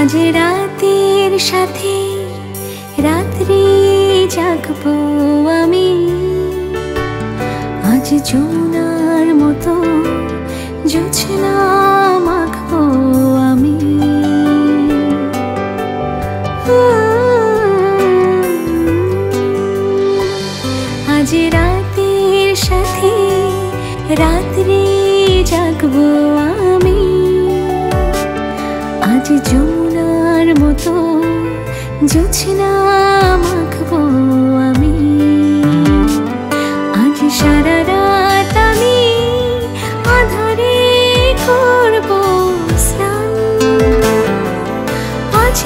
আজ রাতের সাথে রাত্রি জাগবো আমি। আজ যমুনার মতো জোছনা মাখবো আমি। আজ রাতের সাথে রাত্রি জাগবো আমি। আজ যমুনার মতো জোছনা মাখবো আমি। আজ সারা রাত আমি আধারে করব স্নান। আজ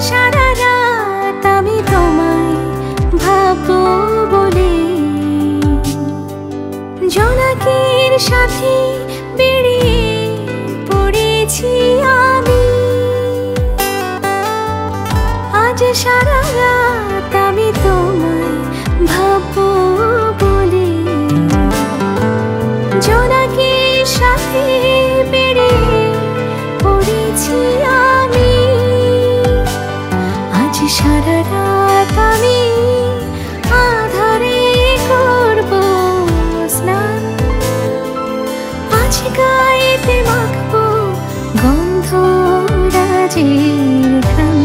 সারা রাত আমি তোমায় বলে। সাথে বেরিয়ে পড়েছি আমি। আজ সারা রাত আমি তোমায় ভাববো বলে। জোনাকির গাইতে মাখবো গন্ধ রাজের ঘ্রাণ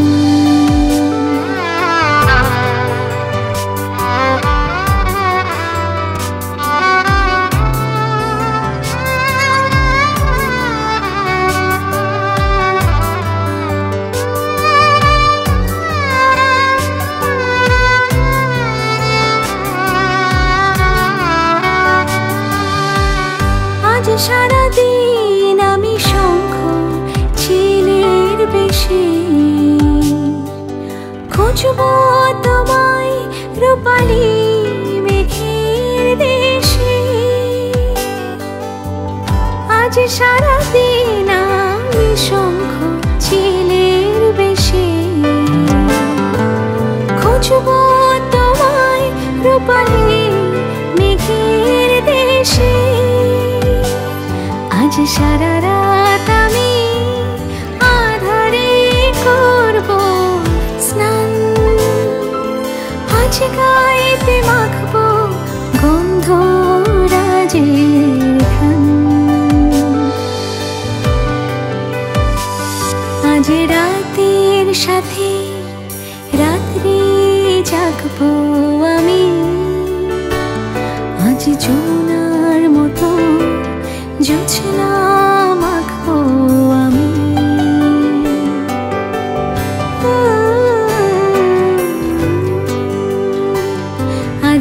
আজ বেশি খুঁজব তোমায় রূপালি মেঘের দেশে। আজ সারাদিন আমি শঙ্খ চিলের বেশি। খুঁজব তোমায় রূপালি মেঘের দেশে। আজ সারা রাত আমি মাখবো গন্ধ আজ সাথে রাত্রি আমি। আজ যমুনার মতো জোছনা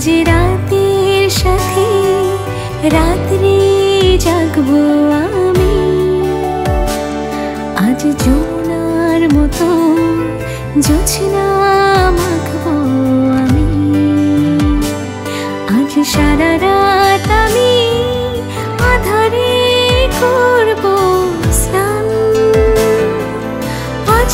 আজ রাতের সাথে রাত্রি জাগবো আমি। আজ যমুনার মতো জোছনা মাখবো আমি। আজ সারা রাত আমি আধারে করব স্নান। আজ